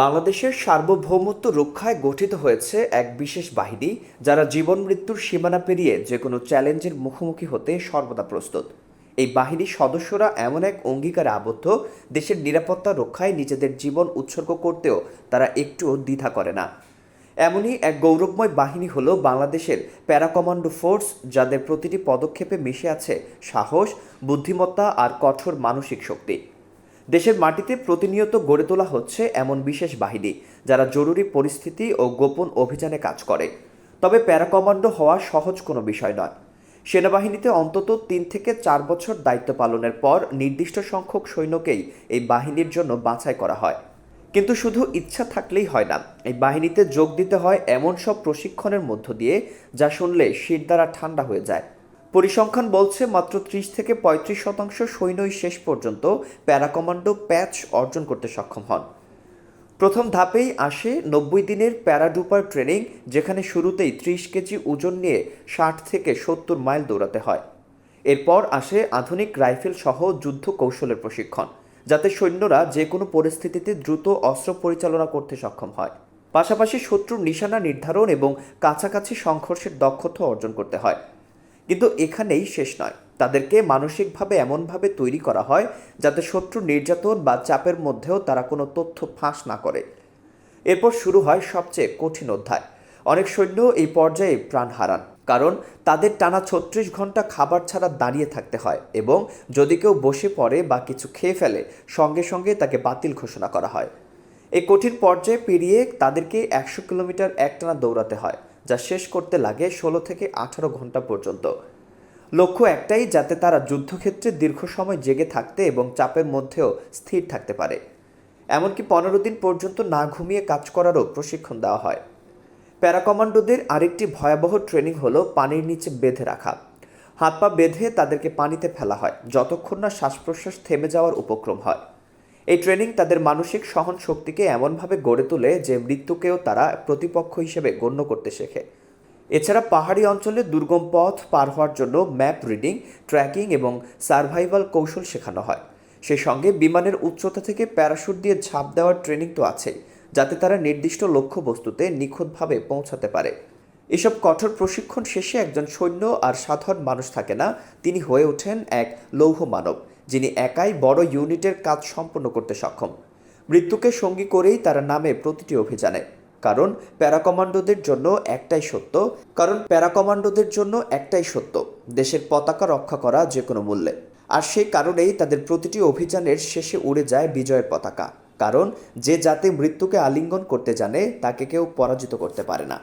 বাংলাদেশের সার্বভৌমত্ব রক্ষায় গঠিত হয়েছে এক বিশেষ বাহিনী, যারা জীবন মৃত্যুর সীমানা পেরিয়ে যে কোনো চ্যালেঞ্জের মুখোমুখি হতে সর্বদা প্রস্তুত। এই বাহিনীর সদস্যরা এমন এক অঙ্গীকারে আবদ্ধ, দেশের নিরাপত্তা রক্ষায় নিজেদের জীবন উৎসর্গ করতেও তারা একটুও দ্বিধা করে না। এমনই এক গৌরবময় বাহিনী হলো বাংলাদেশের প্যারাকমান্ডো ফোর্স, যাদের প্রতিটি পদক্ষেপে মিশে আছে সাহস, বুদ্ধিমত্তা আর কঠোর মানসিক শক্তি। দেশের মাটিতে প্রতিনিয়ত গড়ে তোলা হচ্ছে এমন বিশেষ বাহিনী, যারা জরুরি পরিস্থিতি ও গোপন অভিযানে কাজ করে। তবে প্যারাকমান্ডো হওয়া সহজ কোনো বিষয় নয়। সেনাবাহিনীতে অন্তত তিন থেকে চার বছর দায়িত্ব পালনের পর নির্দিষ্ট সংখ্যক সৈন্যকেই এই বাহিনীর জন্য বাছাই করা হয়। কিন্তু শুধু ইচ্ছা থাকলেই হয় না, এই বাহিনীতে যোগ দিতে হয় এমন সব প্রশিক্ষণের মধ্য দিয়ে, যা শুনলে শির দ্বারা ঠান্ডা হয়ে যায়। পরিসংখ্যান বলছে মাত্র ত্রিশ থেকে পঁয়ত্রিশ শতাংশ সৈন্যই শেষ পর্যন্ত প্যারাকমান্ডো প্যাচ অর্জন করতে সক্ষম হন। প্রথম ধাপেই আসে নব্বই দিনের প্যারাডুপার ট্রেনিং, যেখানে শুরুতেই ত্রিশ কেজি ওজন নিয়ে ষাট থেকে সত্তর মাইল দৌড়াতে হয়। এরপর আসে আধুনিক রাইফেল সহ যুদ্ধ কৌশলের প্রশিক্ষণ, যাতে সৈন্যরা যে কোনো পরিস্থিতিতে দ্রুত অস্ত্র পরিচালনা করতে সক্ষম হয়। পাশাপাশি শত্রুর নিশানা নির্ধারণ এবং কাছাকাছি সংঘর্ষের দক্ষতা অর্জন করতে হয়। কিন্তু এখানেই শেষ নয়। তাদেরকে মানসিকভাবে এমনভাবে তৈরি করা হয় যাতে শত্রু নির্যাতন বা চাপের মধ্যেও তারা কোনো তথ্য ফাঁস না করে। এরপর শুরু হয় সবচেয়ে কঠিন অধ্যায়। অনেক সৈন্য এই পর্যায়ে প্রাণ হারান, কারণ তাদের টানা ছত্রিশ ঘণ্টা খাবার ছাড়া দাঁড়িয়ে থাকতে হয় এবং যদি কেউ বসে পড়ে বা কিছু খেয়ে ফেলে, সঙ্গে সঙ্গে তাকে বাতিল ঘোষণা করা হয়। এই কঠিন পর্যায়ে পেরিয়ে তাদেরকে একশো কিলোমিটার একটানা দৌড়াতে হয়। যা শেষ করতে লাগে ষোলো থেকে আঠারো ঘণ্টা পর্যন্ত। লক্ষ্য একটাই, যাতে তারা যুদ্ধক্ষেত্রে দীর্ঘ সময় জেগে থাকতে এবং চাপের মধ্যেও স্থির থাকতে পারে। এমনকি পনেরো দিন পর্যন্ত না ঘুমিয়ে কাজ করারও প্রশিক্ষণ দেওয়া হয়। প্যারাকমান্ডোদের আরেকটি ভয়াবহ ট্রেনিং হলো পানির নিচে বেঁধে রাখা। হাত পা বেঁধে তাদেরকে পানিতে ফেলা হয়, যতক্ষণ না শ্বাস প্রশ্বাস থেমে যাওয়ার উপক্রম হয়। এই ট্রেনিং তাদের মানসিক সহন শক্তিকে এমনভাবে গড়ে তোলে যে মৃত্যুকেও তারা প্রতিপক্ষ হিসেবে গণ্য করতে শেখে। এছাড়া পাহাড়ি অঞ্চলে দুর্গম পথ পার হওয়ার জন্য ম্যাপ রিডিং, ট্র্যাকিং এবং সার্ভাইভাল কৌশল শেখানো হয়। সেই সঙ্গে বিমানের উচ্চতা থেকে প্যারাশুট দিয়ে ঝাঁপ দেওয়ার ট্রেনিং তো আছেই, যাতে তারা নির্দিষ্ট লক্ষ্যবস্তুতে নিখুঁতভাবে পৌঁছাতে পারে। এসব কঠোর প্রশিক্ষণ শেষে একজন সৈন্য আর সাধারণ মানুষ থাকে না, তিনি হয়ে ওঠেন এক লৌহ মানব। যিনি একাই বড় ইউনিটের কাজ সম্পন্ন করতে সক্ষম। মৃত্যুকে সঙ্গী করেই তারা নামে প্রতিটি অভিযানে। কারণ প্যারাকমান্ডোদের জন্য একটাই সত্য, কারণ প্যারাকমান্ডোদের জন্য একটাই সত্য, দেশের পতাকা রক্ষা করা যে কোনো মূল্যে। আর সেই কারণেই তাদের প্রতিটি অভিযানের শেষে উড়ে যায় বিজয়ের পতাকা। কারণ যে জাতি মৃত্যুকে আলিঙ্গন করতে জানে, তাকে কেউ পরাজিত করতে পারে না।